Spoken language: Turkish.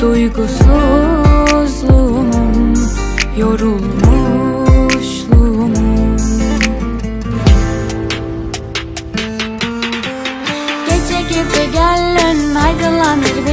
Duygusuzluğumun Yorulmuşluğumun. Gece gibi gel ön aydınlanır